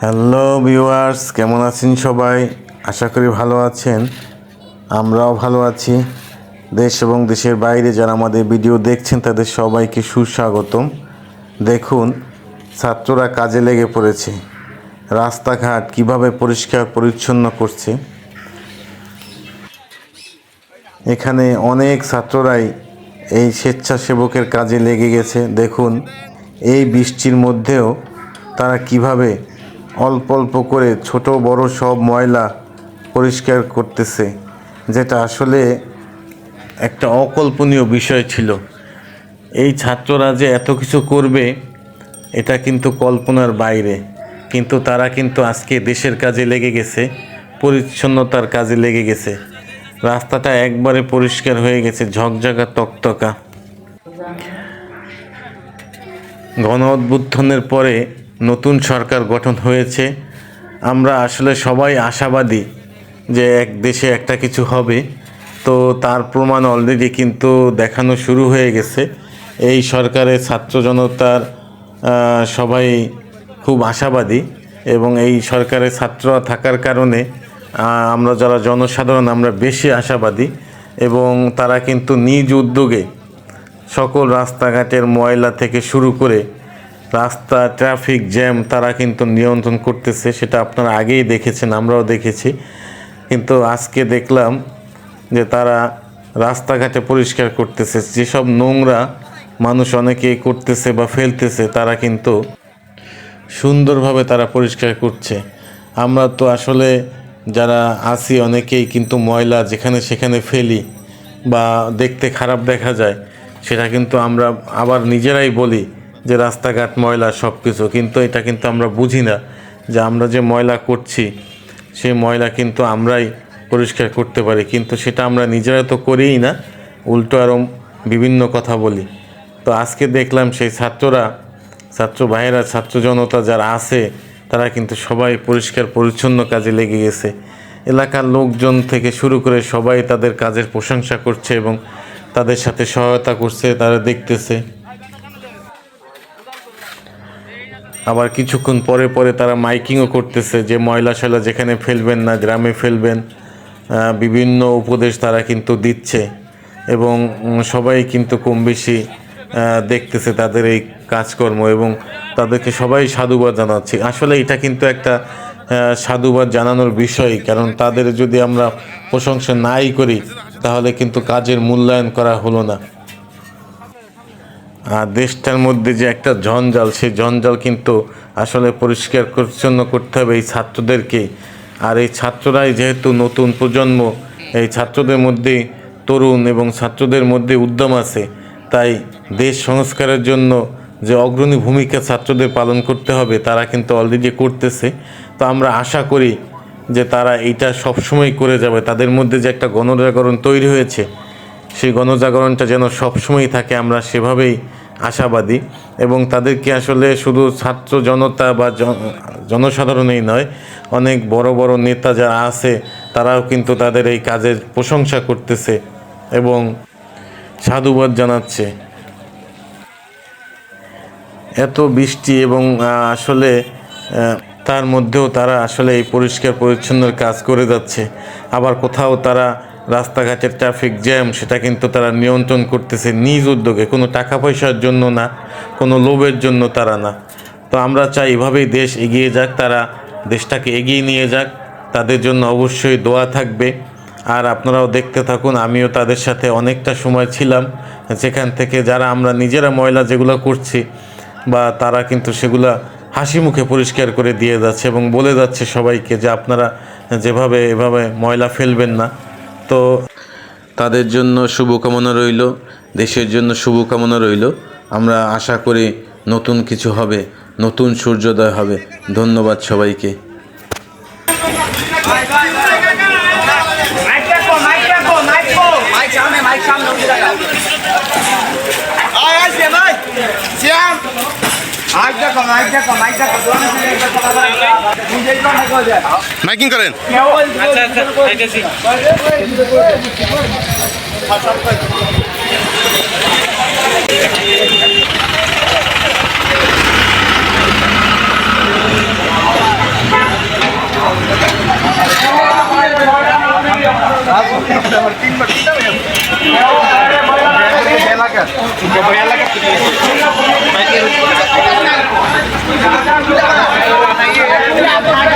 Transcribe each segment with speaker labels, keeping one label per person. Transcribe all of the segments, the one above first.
Speaker 1: Hello viewers কেমন আছেন সবাই? আশা করি ভালো আছেন। আমরাও ভালো আছি। দেশ এবং দেশের বাইরে যারা আমাদের ভিডিও দেখছেন, তাদের সবাইকে সুস্বাগতম। দেখুন, ছাত্ররা কাজে লেগে পড়েছে। রাস্তাঘাট কীভাবে পরিষ্কার, পরিচ্ছন্ন করছে? এখানে অনেক ছাত্ররাই এই স্বেচ্ছাসেবকের কাজে লেগে গেছে। দেখুন, এই বৃষ্টির মধ্যেও তারা কীভাবে অল্প অল্প করে ছোট বড় সব ময়লা পরিষ্কার করতেছে, যেটা আসলে একটা অকল্পনীয় বিষয় ছিল। এই ছাত্ররা যে এত কিছু করবে, এটা কিন্তু কল্পনার বাইরে। কিন্তু তারা কিন্তু আজকে দেশের কাজে লেগে গেছে, পরিচ্ছন্নতার কাজে লেগে গেছে। রাস্তাটা একবারে পরিষ্কার হয়ে গেছে, ঝকঝকা, তকতকা। গণ অভ্যুত্থানের পরে নতুন সরকার গঠন হয়েছে। আমরা আসলে সবাই আশাবাদী যে এক দেশে একটা কিছু হবে। তো তার প্রমাণ অলরেডি কিন্তু দেখানো শুরু হয়ে গেছে। এই সরকারের ছাত্র জনতার সবাই খুব আশাবাদী এবং এই সরকারের ছাত্ররা থাকার কারণে আমরা যারা জনসাধারণ আমরা বেশি আশাবাদী এবং তারা কিন্তু নিজ উদ্যোগে সকল রাস্তাঘাটের ময়লা থেকে শুরু করে রাস্তা ট্রাফিক জ্যাম তারা কিন্তু নিয়ন্ত্রণ করতেছে, সেটা আপনারা আগেই দেখেছেন, আমরাও দেখেছি। কিন্তু আজকে দেখলাম যে তারা রাস্তাঘাটে পরিষ্কার করতেছে, যেসব নোংরা মানুষ অনেকেই করতেছে বা ফেলতেছে, তারা কিন্তু সুন্দরভাবে তারা পরিষ্কার করছে। আমরা তো আসলে যারা আছি অনেকেই কিন্তু ময়লা যেখানে সেখানে ফেলি বা দেখতে খারাপ দেখা যায়, সেটা কিন্তু আমরা আবার নিজেরাই বলি। যে রাস্তাঘাট, ময়লা সব কিছু কিন্তু এটা কিন্তু আমরা বুঝি না যে আমরা যে ময়লা করছি, সেই ময়লা কিন্তু আমরাই পরিষ্কার করতে পারি। কিন্তু সেটা আমরা নিজেরা তো করিই না, উল্টো আরও বিভিন্ন কথা বলি। তো আজকে দেখলাম সেই ছাত্ররা, ছাত্র ভাইয়েরা, ছাত্র জনতা যারা আছে, তারা কিন্তু সবাই পরিষ্কার, পরিচ্ছন্ন কাজে লেগে গেছে। এলাকার লোকজন থেকে শুরু করে সবাই তাদের কাজের প্রশংসা করছে এবং তাদের সাথে সহায়তা করছে, তারা দেখতেছে। আবার কিছুক্ষণ পরে পরে তারা মাইকিংও করতেছে যে ময়লা শয়লা যেখানে ফেলবেন না, গ্রামে ফেলবেন বিভিন্ন উপদেশ তারা কিন্তু দিচ্ছে এবং সবাই কিন্তু কম বেশি দেখতেছে তাদের এই কাজকর্ম এবং তাদেরকে সবাই সাধুবাদ জানাচ্ছে। আসলে এটা কিন্তু একটা সাধুবাদ জানানোর বিষয়, কারণ তাদের যদি আমরা প্রশংসা নাই করি, তাহলে কিন্তু কাজের মূল্যায়ন করা হলো না। দেশটার মধ্যে যে একটা জঞ্জাল, সেই জঞ্জাল কিন্তু আসলে পরিষ্কার পরিচ্ছন্ন করতে হবে এই ছাত্রদেরকে। আর এই ছাত্ররাই যেহেতু নতুন প্রজন্ম, এই ছাত্রদের মধ্যে তরুণ এবং ছাত্রদের মধ্যে উদ্যম আছে। তাই দেশ সংস্কারের জন্য যে অগ্রণী ভূমিকা ছাত্রদের পালন করতে হবে, তারা কিন্তু অলরেডি করতেছে। তো আমরা আশা করি যে তারা এইটা সবসময় করে যাবে। তাদের মধ্যে যে একটা গণজাগরণ তৈরি হয়েছে, সেই গণজাগরণটা যেন সবসময় থাকে, আমরা সেভাবেই আশাবাদী এবং তাদেরকে আসলে শুধু ছাত্র জনতা বা জন- জনসাধারণই নয়, অনেক বড় বড় নেতা যারা আছে, তারাও কিন্তু তাদের এই কাজের প্রশংসা করতেছে এবং সাধুবাদ জানাচ্ছে। এত বৃষ্টি এবং আসলে তার মধ্যেও তারা আসলে এই পরিষ্কার পরিচ্ছন্নর কাজ করে যাচ্ছে। আবার কোথাও তারা রাস্তাঘাটের ট্রাফিক জ্যাম সেটা কিন্তু তারা নিয়ন্ত্রণ করতেছে নিজ উদ্যোগে। কোনো টাকা পয়সার জন্য না, কোনো লোভের জন্য তারা না। তো আমরা চাই এভাবেই দেশ এগিয়ে যাক, তারা দেশটাকে এগিয়ে নিয়ে যাক। তাদের জন্য অবশ্যই দোয়া থাকবে। আর আপনারাও দেখতে থাকুন, আমিও তাদের সাথে অনেকটা সময় ছিলাম। যেখান থেকে যারা আমরা নিজেরা ময়লা যেগুলো করছি বা তারা কিন্তু সেগুলা হাসি মুখে পরিষ্কার করে দিয়ে যাচ্ছে এবং বলে যাচ্ছে সবাইকে যে আপনারা যেভাবে এভাবে ময়লা ফেলবেন না। তো তাদের জন্য শুভকামনা রইল দেশের জন্য শুভকামনা রইল আমরা আশা করি নতুন কিছু হবে নতুন সূর্যোদয় হবে ধন্যবাদ সবাইকে
Speaker 2: মাইক দেখো মাইক দেখো মাইক সামনে মাইক সামনে উঠে দাঁড়াও আয় আসে ভাই শ্যাম মাইক দেখো মাইক দেখো মাইক দেখো দোকানে শুনে দেখো নিজেই তো মাইক হয়ে যায়
Speaker 3: মাইকিং করেন
Speaker 2: কেউ আচ্ছা আচ্ছা আইতেছি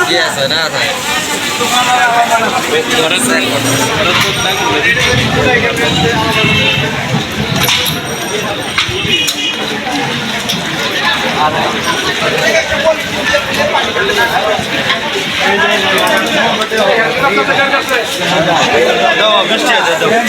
Speaker 2: কি আছে না বৃষ্টি আছে দাঁড়াই